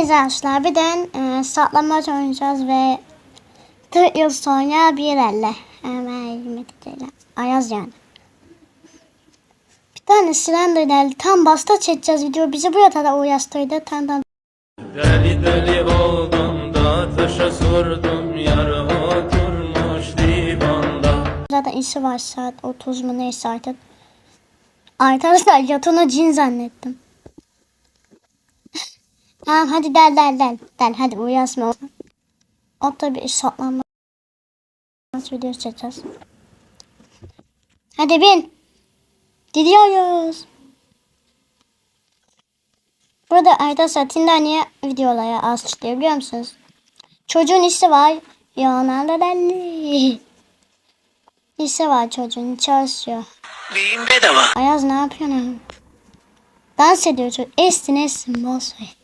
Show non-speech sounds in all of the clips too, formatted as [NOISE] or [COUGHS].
Hepinize arkadaşlar birden e, saklambaç oynayacağız ve 4 yıl sonra bir elle. Hemen Ayaz yani. Bir tane sirendir geldi. Tam basta çekeceğiz video. Bizi bu yatada uyastırdı. Tam tam. Deli deli oldum da taşa sordum yar oturmuş divanda Zaten işi var saat 30 mu neyse artık. Arkadaşlar yatağına cin zannettim. Tamam hadi del del del. Del hadi uyasma. O tabi saklanma. Video çekeceğiz. Hadi bin. Gidiyoruz. Burada arkadaşlar Tinder niye videolara az çıkıyor biliyor musunuz? Çocuğun işi var. Yanında belli. İşi var çocuğun çalışıyor. Beyin bedava. Ayaz ne yapıyorsun? Dans ediyor çocuk. Essin essin boş ver.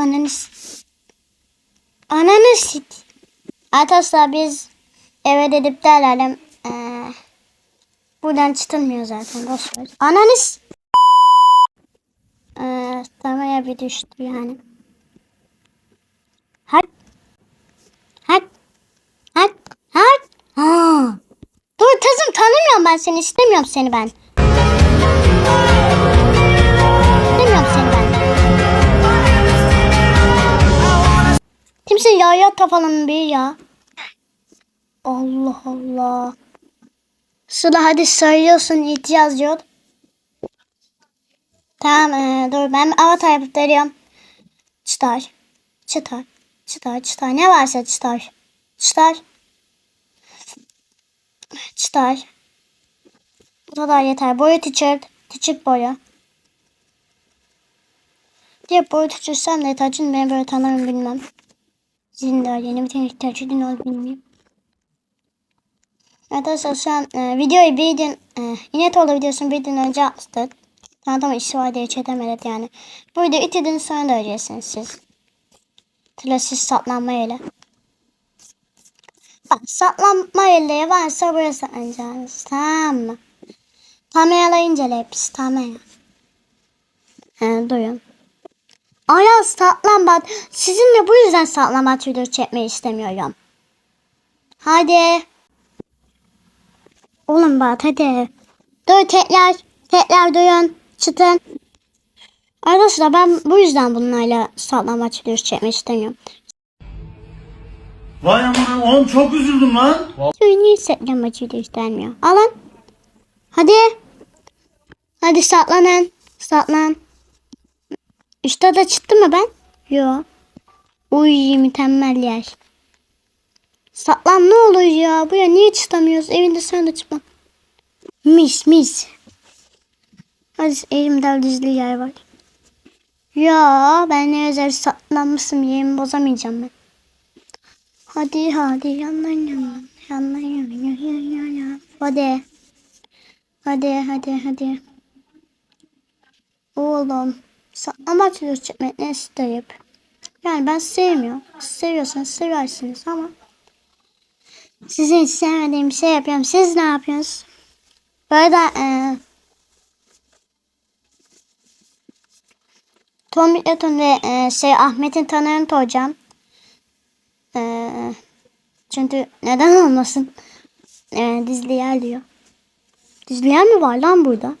Ananı s- Ananı sit. Arkadaşlar biz eve dedip derlerle ee, buradan çıkılmıyor zaten boş ver. Ananı s- ee, tamaya bir düştü yani. Hak. Hak. Hak. Hak. Ha. Dur kızım tanımıyorum ben seni istemiyorum seni ben. Kimsin ya ya kafanın bir ya. Allah Allah. Sıla hadi söylüyorsun itiraz yok. Tamam ee, dur ben avatar yapıp veriyorum. Çıtar. Çıtar. Çıtar çıtar. Ne varsa çıtar. Çıtar. Çıtar. Bu kadar yeter. Boyu tişört. Küçük boyu. Diye boyu tişörtsem de yeter. Ben böyle tanırım bilmem. Sizin daha yeni bir tane tercihini ol bilmiyorum. Arkadaşlar şu an e, videoyu bir gün e, İnetoğlu videosunu bir gün önce attık. Tamam tamam işi var diye çetemedik yani. Bu videoyu iki gün sonra da öleceksiniz siz. Klasik saplanma öyle. Bak saklanma yerleri varsa buraya saklanacağız. Tamam mı? Kameraları incele hepsi. Kamera. He duyun. Ayaz saklambaç. Sizinle bu yüzden saklambaç video çekmeyi istemiyorum. Hadi. Oğlum bak hadi. Dur tekrar. Tekrar duyun. Çıtın. Arkadaşlar ben bu yüzden bunlarla saklambaç videosu çekmeyi istemiyorum. Vay aman oğlum çok üzüldüm lan. Suyu niye saklambaç videosu gelmiyor? Alın. Hadi. Hadi saklanın. Saklan. Üstte de çıktı mı ben? Yo. Uy mükemmel yer. Saklan ne olur ya. Buraya niye çıkamıyoruz? Evinde sen de çıkma. Mis mis. Hadi elimde dizli yer var. Ya ben ne özel saklanmışım. Yerimi bozamayacağım ben. Hadi hadi yandan yandan. Yandan yandan yandan yandan. Hadi. Hadi hadi hadi. Oğlum. Amaç video çekmek ne isteyip. Yani ben sevmiyorum. Siz seviyorsanız seversiniz ama. Sizin hiç sevmediğim bir şey yapıyorum. Siz ne yapıyorsunuz? Böyle de e, Tom Middleton ve e, şey Ahmet'in tanığını koyacağım. E, çünkü neden olmasın? E, dizli yer diyor. Dizli yer mi var lan burada?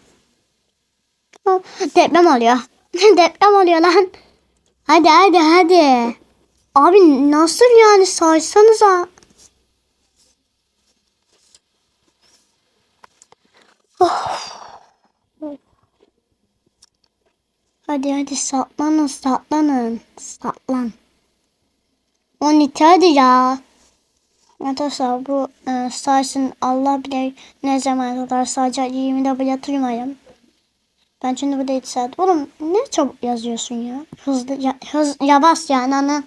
Deprem oluyor. [LAUGHS] deprem oluyor lan. Hadi hadi hadi. Abi nasıl yani saysanıza. Oh. Hadi hadi saklanın saklanın. Saklan. 12 hadi ya. Arkadaşlar bu e, sarsın Allah bilir ne zaman kadar sadece 20'de bile duymayayım. Ben şimdi burada 2 saat. Oğlum ne çabuk yazıyorsun ya. Hızlı ya, hız yavaş yani anan.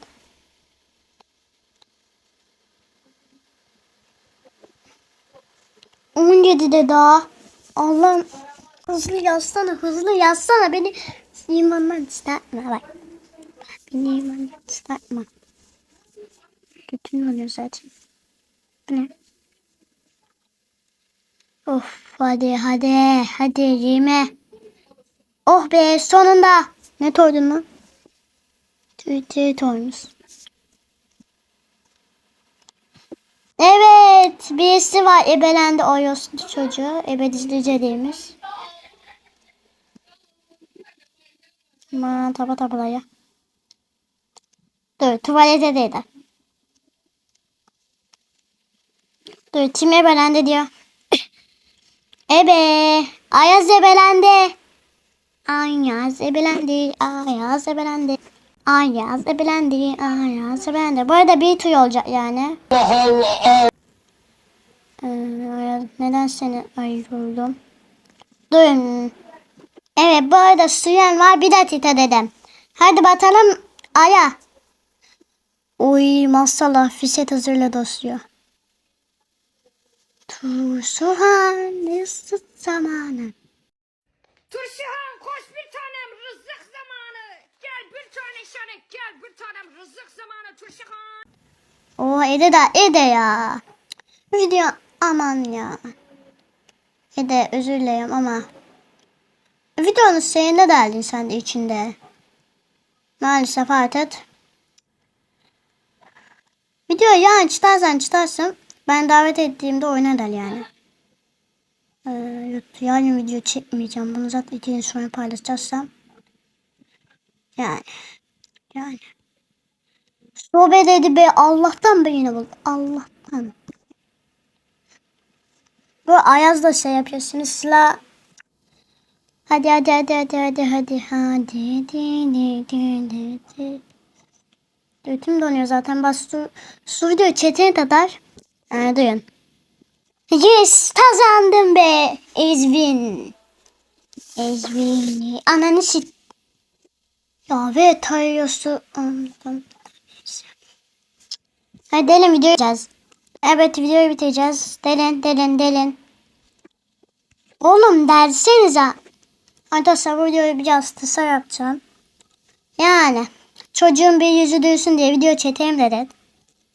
On yedide daha. Allah'ım hızlı yazsana hızlı yazsana beni imandan çıkartma bak. Beni imandan çıkartma. Kötü oluyor zaten. Ne? Of hadi hadi hadi yeme. Oh be sonunda. Ne koydun lan? Tweet oyunuz. Evet. Birisi var. Ebelendi Oyos çocuğu. Ebe dizlice değilmiş. Aman taba tabalaya. Dur tuvalete de. Dur kim ebelendi diyor. [COUGHS] Ebe. Ayaz ebelendi. Ayaz ebelendi. Ayaz ebelendi. Ayaz ebelendi. Ayaz ebelendi. Bu arada bir tuy olacak yani. Ee, Ayaz, neden seni ayırdım? Dur. Evet bu arada suyan var bir de tita dedim. Hadi bakalım Aya. Uy maşallah fiset hazırla dostluyor. Tursuhan ısıt zamanı. Turşihan koş bir tanem rızık zamanı. Gel bir tane şanek gel bir tanem rızık zamanı Turşihan. O Ede de Ede ya. Video aman ya. Ede özür dilerim ama. Videonun şeyinde derdin sen de içinde. Maalesef artık. Video yani çıtarsan çıtarsın. Ben davet ettiğimde oynar der yani. Ee, yok, video çekmeyeceğim. Bunu zaten iki gün sonra paylaşacaksam. Yani. Yani. Sohbet dedi be Allah'tan beni bul. Allah'tan. Bu Ayaz da şey yapıyor. Şimdi Sıla Hadi hadi hadi hadi hadi hadi hadi hadi hadi hadi Götüm donuyor zaten. Bas su, su video chatine kadar. Ha, duyun. Yes kazandım be. Ezvin. Ezvin. Ananı sit. Ya ve tayyosu. Anladım. Hadi delin video yapacağız. Evet videoyu bitireceğiz. Delin delin delin. Oğlum dersenize. Arkadaşlar videoyu biraz kısa yapacağım. Yani çocuğun bir yüzü duysun diye video çekeyim dedim.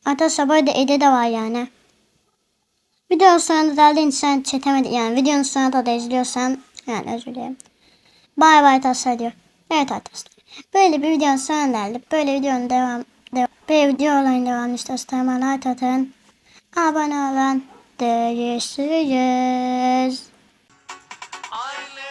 Arkadaşlar böyle Ede de var yani. Videonun sonunda deldiğin sen çekemedin yani videonun sonunda da izliyorsan yani özür dilerim. Bay bay arkadaşlar diyor. Evet arkadaşlar. Böyle bir videonun sonuna geldik. Böyle videonun devam, bir video olan devam istiyorsanız hemen. Abone olan değiştireceğiz. I let.